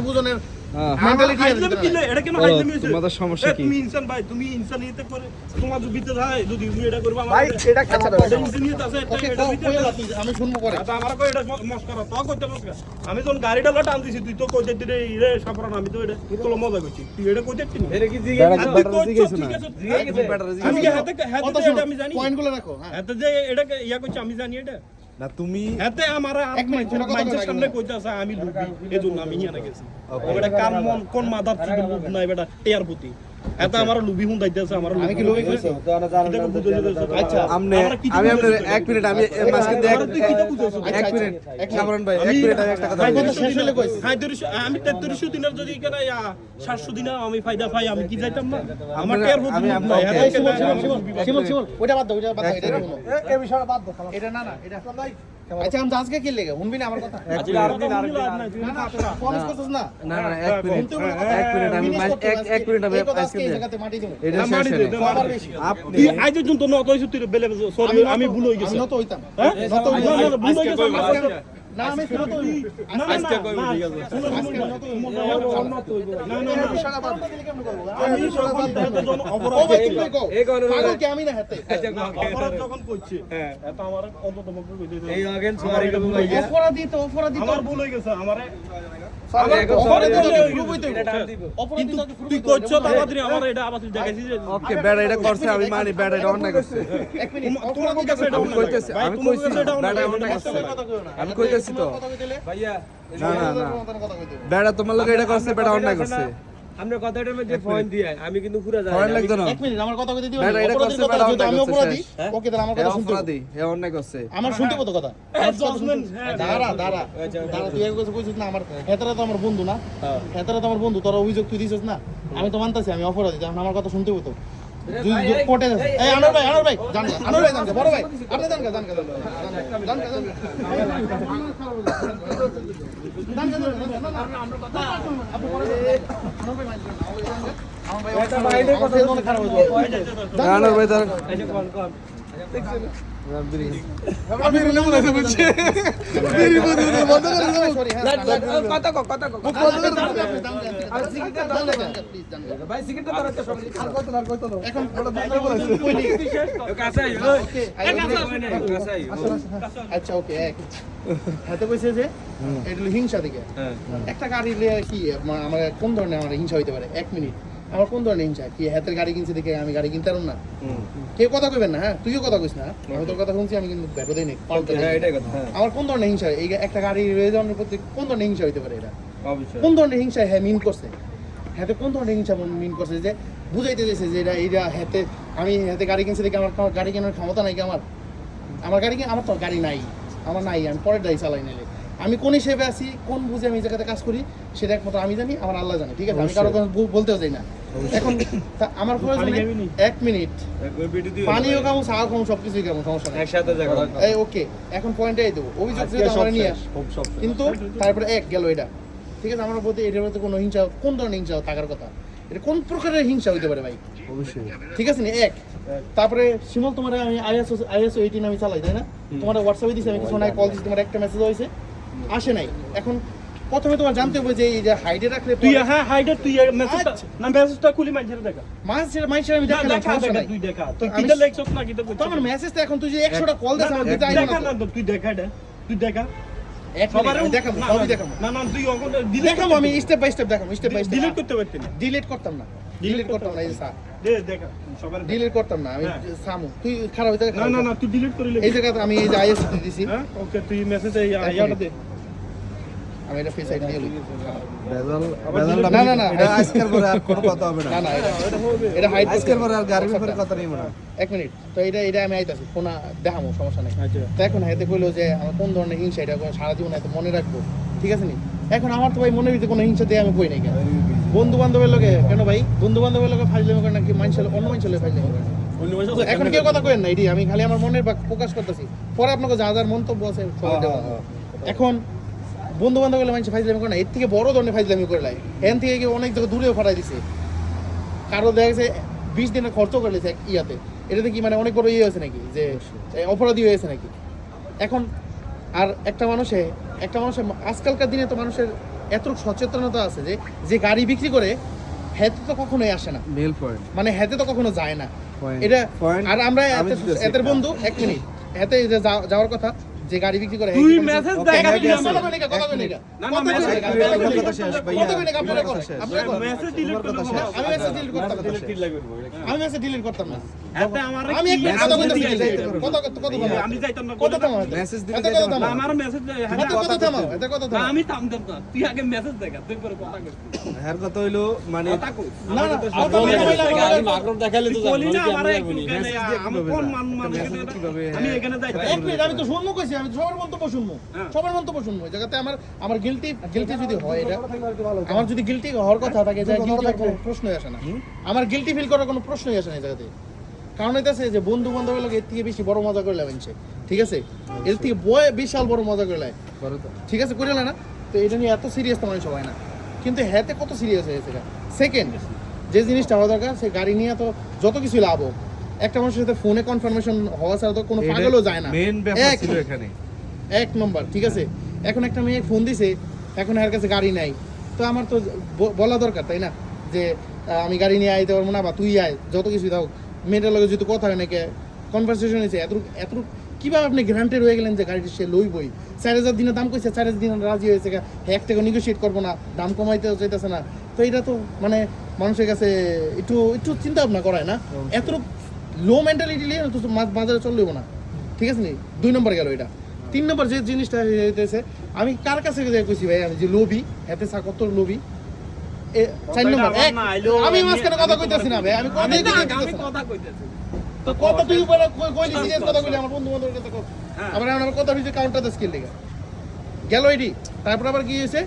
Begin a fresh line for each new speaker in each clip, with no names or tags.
বুঝনের। Mentality
হাইজলামি কি লয়? এটা কেন
বলো,
হাইজলামি হইছে?
তোমাদের সমস্যা কি?
তুমি ইনসান ভাই, তুমি ইনসানিয়তে করে তোমার যদি যায়, যদি তুমি এটা করবা,
ভাই,
এটা-
এটা
এটা ইনসানিয়ত আছে, এটা-
ওকে
এটা বিতে
কই
যায়।
আপনি আমি শুনব পরে
আচ্ছা, আমার কই এটা মস্করা, তো কইতে মস্করা। আমি যখন গাড়িটা লটা তুই তো কইতে রে সাফরান আমি তো এটা মজা করছি তুই এটা কইতে দিনি কইছো, ঠিক আছে, আমি হাতে হাতে
কথা
তো
শুনো
এটা আমি জানি
পয়েন্টগুলো রাখো হ্যাঁ
হাতে যে এটা ইয়া করছে আমি জানি এটা
না তুমি
এতে আমার মানুষের সামনে। কইতাছে আমি লুবি এজন্য আমি হিয়ানা গেছি। কার মন কোন মাদার থেকে লুব নাই বেটা টিয়ার প্রতি। এত আমার লুবি হুন দাইতেছে আমার
আমি কি লোভী কইছি
আচ্ছা
আমনে আমি আপনার এক মিনিট আমি
বুঝাইছো
এক
আচ্ছা,
মিনিট
এক
ভাই এক মিনিট আমি একটা কথা
ভাই, কথা শেষ হলে কইছি?
হ্যাঁ তেরোশো আমি তেত্রিশশো দিনের যদি এখানে সাতশো দিনে আমি ফায়দা পাই আমি কি যাইতাম না? আমার
আপনারা-
টিয়ার
আমি
কেন-
শিমুল, শিমুল, শিমুল, ওইটা বাদ দাও, ওইটা বাদ দাও, এটা এই বিষয়টা বাদ দাও, এটা না, না, এটা- আচ্ছা, আমি আজকে কি লেগে? শুনবি না আমার কথা?
আচ্ছা, আর দিন, আর দিন,
না, না, promise করছিস না?
না না এক মিনিট
হবে কথা।
এক মিনিট আমি মিনিট আমি আজকে
জায়গাতে মাটি দেবো।
এটা। আপনি
আজ পর্যন্ত নত তুই বেলে সরি
আমি
ভুল
হই
গেছি
নত হইতাম।
হ্যাঁ?
নত হইতাম।
হয়ে
আজকে
আমি হয়ে হয়ে
মানি বেটা এটা অন্যায় করছে
এক মিনিট,
তোমার- তোমার
অপরাধী
কাছে এটা
তো-
আমি কইতেছি আমি
তোমার
কইছি তো। না না না। বেটা তোমার লোক এটা করছে বেটা অন্যায় করছে।
আমরা কথাটার মধ্যে পয়েন্ট দিয়ে আমি কিন্তু পুরা যাই
ফরেন লাগতো না?
এক মিনিট আমার কথা কইতে দিও
বেটা, এটা করছে, বেটা
আমি অপরাধী ওকে তাহলে আমার কথা শুনতে হবে।
অপরাধী এ অন্যায় করছে।
আমার শুনতে কত কথা। আমার কথা শুনতে হবে।
হ্যাঁ,
দাঁড়া। দাঁড়া দাঁড়া তুই এক কথা কইছিস না আমার হেতারা তো আমার বন্ধু না। হেতারা তো আমার বন্ধু তোর অভিযোগ তুই দিছিস না। আমি তো মানতাছি আমি অপরাধী আমার কথা শুনতে হতো কোর্টে এই আনোর ভাই আনোর ভাই জান গা, ভাই জান বড় ভাই। আপনি জান জান জান জান জান আনোর ভাই মাইন্ড হয়ে হ্যাঁ আচ্ছা ওকে এক। হাতে কইছে যে? এটা হিংসা থেকে একটা গাড়ি লিয়ে কি আমা- আমার কোন ধরনের আমার হিংসা হইতে পারে? এক মিনিট। আমার কোন ধরনের হিংসা? কি হাতের গাড়ি কিনছে দেখে আমি গাড়ি কিনতে পারব না? কেউ কথা কইবেন না হ্যাঁ? তুইও কথা কইস না। আমি তোর কথা শুনছি আমি কিন্তু ব্যাপক দেই
হ্যাঁ কথা
আমার কোন ধরনের হিংসা? এই একটা গাড়ি রয়ে যাওয়ার প্রতি কোন ধরনের হিংসা হইতে পারে এটা? কোন ধরনের হিংসা হ্যাঁ মিন করছে? হাতে কোন ধরনের হিংসা মিন করছে যে বুঝাইতে দিয়েছে যে এটা এইটা হাতে আমি হাতে গাড়ি কিনছি দেখে আমার গাড়ি কেনার ক্ষমতা নাই কি আমার? আমার গাড়ি আমার তো গাড়ি নাই। আমার নাই আমি পরের দায়ী চালাই নিলে আমি কোন হিসেবে আছি কোন বুঝে আমি জায়গাতে কাজ করি সেটা একমাত্র আমি জানি আমার আল্লাহ জানি ঠিক আছে? আমি কারও বলতেও যাই না। এখন আমার প্রয়োজন
পানি খাবি নি?
এক মিনিট। পানিও কেমন চা কেমন সবকিছুই কেমন সমস্যা
একসাথে
এই ওকে এখন পয়েন্টে দেবো। অভিযোগ আমার নিয়ে আস। কিন্তু তারপরে এক গেল এটা। ঠিক আছে আমার প্রতি এটার প্রতি কোনো হিংসা কোন ধরনের হিংসা থাকার কথা? এটা কোন প্রকারের হিংসা হইতে পারে ভাই?
অবশ্যই।
ঠিক আছে না? এক। তারপরে শিমল তোমার আমি আইএসও আইএসও এইটিন আমি চালাই তাই না? তোমার হোয়াটসঅ্যাপে দিছি আমি কিছু নাই কল দিছি তোমার একটা মেসেজ হয়েছে। আসে নাই। এখন প্রথমে তোমার জানতে হবে যে এই যে হাইডে রাখলে
তুই হ্যাঁ হাইডার তুই মেসেজটা
আচ্ছা।
না মেসেজটা খুলি মাঝে দেখা
মাস সেটা আমি
না, দেখা
সমস্যা
দেখা তুই দেখা। তুই কিটা লেখছস না কিটা
তো
করছিস
আমার মেসেজটা এখন তুই যে একশোটা কল দিস আমার দিতে আইবো
দেখা
না
না তুই দেখা এটা তুই দেখা।
আমি দেখাবো
না,
সবই
না,
দেখাবো।
না না তুই অঙ্কন ডিলিট
আমি স্টেপ বাই স্টেপ দেখাবো স্টেপ বাই স্টেপ
ডিলিট করতে পারতি
ডিলিট করতাম না। ডিলিট করতাম না এই যে স্যার
দেখা সবার
ডিলিট করতাম না আমি। সামু। তুই খারাপ হইতে
না না না তুই ডিলিট করে
এই জায়গাতে আমি এই যে আইএস দিছি।
হ্যাঁ ওকে তুই মেসেজ
এক
ইয়াটা দে।
আমি এটা ফেস আইডি দিয়ে
বেজাল বেজাল
না, না, না।
আজকের পরে আর কোনো কথা হবে না।
না না এটা এটা হাইড
আজকের পরে আর গাড়ির ব্যাপারে কথা নেই মনে
এক মিনিট তো এটা এটা আমি আইতাছি ফোন দেখামো সমস্যা নাই।
আচ্ছা।
তো এখন হাতে কইলো যে আমার কোন ধরনের হিংসা এটা সারা জীবন এত মনে রাখব। ঠিক আছে নি? এখন আমার তো ভাই মনের ভিতরে কোনো হিংসা দিয়ে আমি কই নাই কেন? বন্ধু বান্ধবের লোকে কেন ভাই? বন্ধু বান্ধবের লোকে ফাইজলামি করে নাকি? মানুষের অন্য মানুষের লোকে ফাইজলামি করে এখন কেউ কথা কইেন না এটি আমি খালি আমার মনের প্রকাশ করতেছি। পরে আপনাকে যা যার মন্তব্য আছে। এখন বন্ধু বান্ধবগুলো মানুষ ফাইজলামি করে না। এর থেকে বড় ধরনের ফাইজলামি করে লাই। এন থেকে অনেক জায়গায় দূরেও ফাটাই দিছে। কারও দেখা গেছে বিশ দিনের খরচ করে এক ইয়াতে। এটাতে কি মানে অনেক বড় ইয়ে হয়েছে নাকি? যে অপরাধী হয়েছে নাকি? এখন আর একটা মানুষে একটা মানুষের আজকালকার দিনে তো মানুষের এত সচেতনতা আছে যে যে গাড়ি বিক্রি করে হেতে তো কখনোই আসে না।
মেল পয়েন্ট
মানে হেতে তো কখনো যায় না। এটা আর আমরা
আমি
এতে- এদের বন্ধু এক মিনিট। হেতে যাওয়ার কথা। যে গাড়ি বিক্রি করে
তুই
ওকে,
দেখা
হেতে-
দিবি
কথা
আমার।
কথা বলি না।
না, না,
কথা
করে,
শেষ, ভাইয়া।
কথা বলি আপনারা করেন, আপনারা করেন।
মেসেজ ডিলিট করতে।
আমি মেসেজ ডিলিট করতাম না। আমি মেসেজ ডিলিট করতাম না।
এতে আমার
আমি
কি দিয়ে
delete
দিতে
কথা কথা কথা
আমি যাইতাম না।
কথা
কথা
থামাও
Message দিতে যাইতাম না।
আমার মেসেজ
এতে কথা থামাও? এতে কথা
না
থামাও?
আমি থামতাম না। তুই আগে মেসেজ দেখা তুই পরে কথা কইস
হ্যার কথা হইল মানে
না না কথা বলি না, বলি না, বলি না।
তুই বলি না আমারে কেন আমি মান মান আমি
হ্যাঁ।
এখানে যাইতাম
এক মিনিট আমি তো শুনব কইছি আমি সবার মন্তব্য শুনব।
হ্যাঁ।
সবার মন্তব্য শুনব। জায়গাতে আমার আমার গিলটি গিলটি যদি হয় এটা আমার যদি গিলটি হওয়ার কথা থাকে যে কোনো প্রশ্নই আসে না। আমার গিলটি ফিল করার কোনো প্রশ্নই আসে না এই জায়গাতে। কারণ এটা আছে যে বন্ধু বান্ধবের লোক এর থেকে বেশি বড় মজা করে লাগছে ঠিক আছে? এর থেকে বয় বিশাল বড় মজা করে লাগে ঠিক আছে? করে না? তো এটা নিয়ে এত সিরিয়াস তো মানুষ হয় না। কিন্তু হ্যাতে কত সিরিয়াস হয়েছে সেকেন্ড যে জিনিসটা হওয়া দরকার সে গাড়ি নিয়ে তো যত কিছু লাভ হোক একটা মানুষের সাথে ফোনে কনফার্মেশন হওয়া ছাড়া তো কোনো পাগলও যায় না।
মেন ব্যাপার ছিল এখানে।
এক নম্বর ঠিক আছে? এখন একটা মেয়ে ফোন দিছে এখন এর কাছে গাড়ি নাই। তো আমার তো বলা দরকার তাই না? যে আমি গাড়ি নিয়ে আইতে পারব না বা তুই আয় যত কিছু দাও মেয়েটার লগে যেহেতু কথা হয় নাকি কনভারসেশন হয়েছে এতটুকু এতটুকু কীভাবে আপনি গ্রান্টেড হয়ে গেলেন যে গাড়িটি সে লইবই? চার হাজার দিনের দাম কইছে চার হাজার দিন রাজি হয়েছে হ্যাঁ এক থেকে নেগোসিয়েট করব না দাম কমাইতে চাইতেছে না। তো এটা তো মানে মানুষের কাছে একটু একটু চিন্তা ভাবনা করায় না? এতটুকু লো মেন্টালিটি নিয়ে তো মা- বাজারে চললেও না। ঠিক আছে নি? দুই নম্বর গেল এটা। তিন নম্বর যে জিনিসটা হইতেছে আমি কার কাছে যে কইছি ভাই? আমি যে লোভি হাতে চা কত লোভি? এ চার নম্বর এক আমি মাঝখানে কথা কইতাছি না ভাই আমি কথা কইতাছি।
আমি কথা কইতেছি।
তো কত তুই বলে কই- কইলি সিরিয়াস কথা কইলি আমার বন্ধু বান্ধবের কাছে কও। আবার আমার কথা হইছে কাউন্টার দ্য স্কিল লেগে। গেল এডি তারপর আবার কি হয়েছে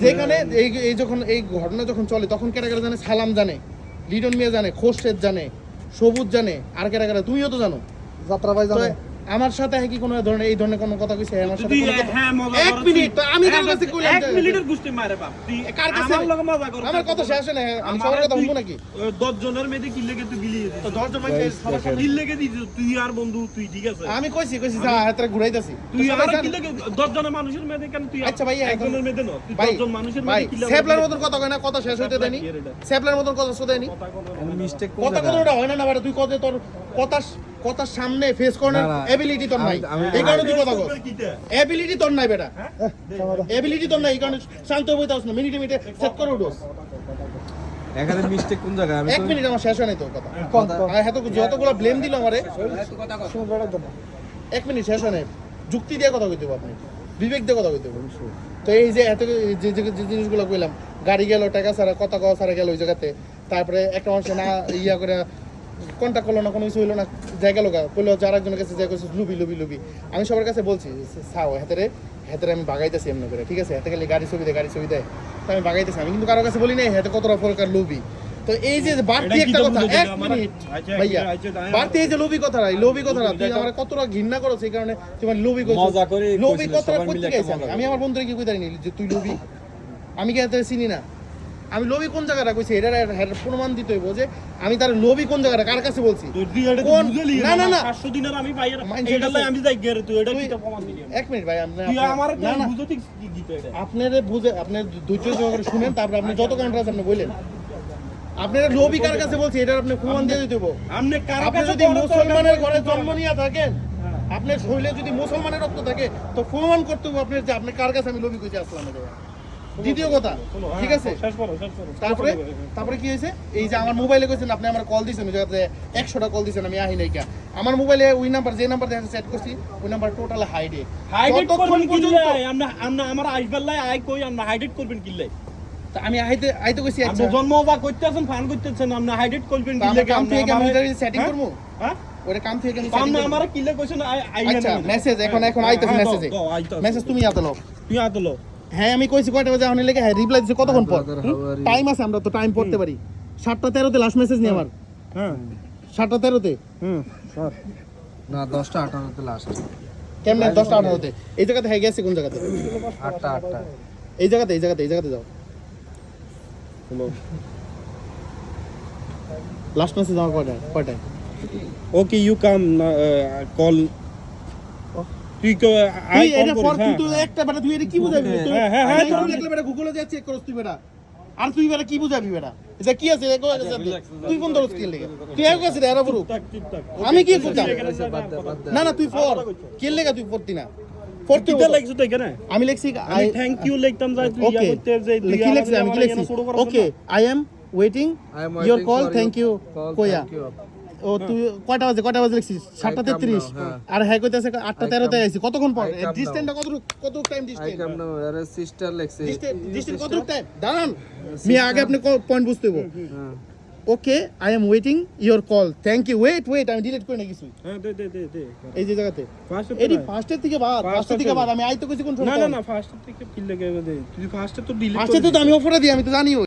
যেখানে এই এই যখন এই ঘটনা যখন চলে তখন কেটা কেটা জানে সালাম জানে লিটন মিয়া জানে খোরশেদ জানে। সবুজ জানে আর কেরা কেরা তুমিও তো জানো।
যাত্রাবাই
তো আমার সাথে কি কোনো ধরনের এই ধরনের কোনো কথা কইছে? আমার সাথে কথা-
হ্যাঁ মজা
এক মিনিট তো আমি কার কাছে কইলাম
এক মিনিটের গুষ্টি মারে বাপ। তুই
কার কাছে
আমার লগে মজা করছিস।
আমার কথা শেষ হয় না আমি সবার কথা শুনব নাকি?
ওই দশ জনের মেয়েদের কি লেগে তুই বিলিয়ে দিছিস
তো দশজন ভাই সবার সামনে-
কি লেগে দিছিস তুই আর বন্ধু তুই ঠিক আছে?
আমি কইছি কইছি যা হাতে ঘুরাইতাছি।
তুই
সবাই
কি লেগে দশ জনের মানুষের মেয়েদের কেন তুই
আচ্ছা ভাই, এখন-
একজনের মেয়েদের ন তুই
ভাই
দশ জন মানুষের মেয়েদের কি লেগে
স্যাপলার মতন কথা কয় না কথা শেষ হইতে দেনি
কি রে
মতন কথা শুধু দেনি
মিস্টেক কোন
কথা? কথাটা হয় না না তুই কথা তোর কথা কথার সামনে ফেস করার। এবিলিটি তোর নাই। এই কারণে তুই কথা
তোর
এবিলিটি তোর নাই বেটা। এবিলিটি তোর নাই এই কারণে শান্ত হইতে না। মিনিটে মিনিটে সেট করে উঠোস
এখানে মিস্টেক কোন জায়গায়? আমি
এক মিনিট আমার শেষ হয় নাই তোর কথা।
কথা-
আর এত যতগুলো ব্লেম দিল আমারে। এক মিনিট শেষ হয় নাই। যুক্তি দিয়ে কথা কইতে হবে আপনি বিবেক দিয়ে কথা কইতে হবে তো এই যে এত যে যে যে জিনিসগুলো কইলাম গাড়ি গেল টাকা ছাড়া কথা কওয়া ছাড়া গেল ওই জায়গাতে। তারপরে একটা মানুষ না ইয়া করে কন্ট্যাক্ট করল না কোনো কিছু হইল না যাই গেল গা। কইলো যার একজনের কাছে যাই কইছে লুবি লুবি লুবি। আমি সবার কাছে বলছি সাও হাতেরে হাতেরে আমি বাগাইতেছি এমনি করে ঠিক আছে? হাতে গেলে গাড়ি ছবি দেয় গাড়ি ছবি দেয় তো আমি বাগাইতেছি আমি কিন্তু কারও কাছে বলি নাই হাতে কতটা প্রকার লুবি। তো এই যে বাড়তি একটা কথা এক মিনিট
আচ্ছা,
ভাইয়া
আচ্ছা, আচ্ছা,
বাড়তি এই যে লোভি কথাটা লোভি কথাটা তুই আমার কতটা ঘৃণা করো সেই কারণে তোমার লোভি কইছিস
মজা করে
লোভি
কইছিস,
কথাটা
সবাই
কই
মিলে
থেকে
একটা
আইছি আমি? আমার বন্ধুরে কি কইতারি নি যে তুই লোভি আমি কি এত চিনি না? আমি লোভি কোন জায়গাটা? কইছি এটা এর প্রমাণ দিতে হইব যে আমি তার লোভি কোন জায়গাটা কার কাছে বলছি? না না না
500 দিনের আমি আর এটা
আছে।
আমি যাই গেরে তুই এটা কিটা প্রমাণ দিলি
এক মিনিট ভাই আপনি
তুই আমার বুঝতে কি দিতে এটা?
আপনারে বুঝে আপনি ধৈর্য সহকারে শুনেন তারপর আপনি যত কাউন্টার আছে আপনি বললেন। আপনারা লোভি কার কাছে বলছি এটা আপনি প্রমাণ দিয়ে দিতে হইব।
আমনে কার
আপনি
কাছে
যদি মুসলমানের ঘরে জন্ম নিয়ে থাকেন আপনার শরীরে যদি মুসলমানের রক্ত থাকে তো প্রমাণ করতে হবে আপনার যে আপনি কার কাছে আমি লোভি কইছি আসলাম দ্বিতীয় কথা
হ্যাঁ,
ঠিক আছে?
শেষ করো
তারপরে তারপরে কি হয়েছে? এই যে আমার মোবাইলে কইছেন আপনি আমার কল দিয়েছেন যাতে একশোটা কল দিয়েছেন আমি আহি নাই কা। আমার মোবাইলে ওই নাম্বার যে নাম্বার দেখা সেট করছি ওই নাম্বার টোটাল হাইডে
করবেন
পর্যন্ত
কিল্লাই আমরা আমরা আমার আইবার লাই আই কই আমরা হাইডেট করবেন কিল্লাই
তা আমি আইতে আইতে কইছি
আপনি
আচ্ছা।
জন্ম যা করতেছেন ফান করতেছেন আমরা হাইডেট করবেন
আমরা
কিল্লাই
কাম থেকে আমি সেটিং
হ্যাঁ?
করব?
হ্যাঁ?
ওটা কাম থেকে আমি
আপনি
করব।
আমার কিল্লাই কইছেন আই আই
আচ্ছা মেসেজ এখন এখন আইতেছে মেসেজে মেসেজ তুমি আতো লও
তুই আতলো
হ্যাঁ আমি কইছি কয়টা বাজে এখন লেগে হ্যাঁ রিপ্লাই দিছে কতক্ষণ পর?
brother, how are you?
Time আছে আমরা তো টাইম পড়তে পারি। সাতটা তেরোতে লাস্ট মেসেজ নিয়ে আমার।
হ্যাঁ
সাতটা তেরোতে?
হুম
না দশটা আঠারোতে লাস্ট
কেমন? দশটা আঠারোতে? এই জায়গাতে হ্যাঁ গেছে কোন জায়গাতে?
আটটা আটটা।
এই জায়গাতে এই জায়গাতে এই জায়গাতে যাও। লাস্ট মেসেজ আমার কয়টা কয়টায়?
ওকে ইউ কাম কল তুই কো আই
এটা ফর তুই
হ্যাঁ।
একটা বেটা তুই এটা কি বুঝাবি? তুই
হ্যাঁ, হ্যাঁ, হ্যাঁ,
তুই দেখলে বেটা গুগলে যা চেক করছ তুই বেটা। আর তুই বেটা কি বুঝাবি বেটা? এটা কি আছে? তুই কোন দরজ কি লেগে? তুই এক আছে এরা বড়
চুপ থাক, চুপ থাক।
আমি কি করতাম না না তুই ফর কি লেগে তুই না। আমি লিখছি
আমি থ্যাংক ইউ লিখতাম যাই তুই ইয়া করতে যে তুই
লিখি লিখছি আমি কি লিখছি? Okay I am waiting your call thank you
your
ও তুই কয়টা বাজে? কয়টা বাজে লিখছিস? সাতটা তেত্রিশ।
হ্যাঁ।
আর হ্যাঁ কইতেছে আটটা তেরোতে আইছি। কতক্ষণ পর. ডিস্টেন্সটা কত কত টাইম ডিস্টেন্স
আরে সিস্টার লেখছে।
ডিস্টেন্স কত টাইম দাঁড়ান। মি আগে আপনি পয়েন্ট বুঝতে
হ্যাঁ।
Okay I am waiting your call thank you wait wait আমি ডিলিট করে না কিছু।
হ্যাঁ দে দে দে দে।
এই যে জায়গাতে।
ফার্স্ট
এডি ফার্স্টের থেকে বাদ ফার্স্টের থেকে। বাদ। আমি আইতো কিছু কোন
না না না ফার্স্ট থেকে কি লেগে দে তুই ফার্স্টে তো ডিলিট
ফার্স্টে তো আমি অফারে দিই আমি তো জানিও।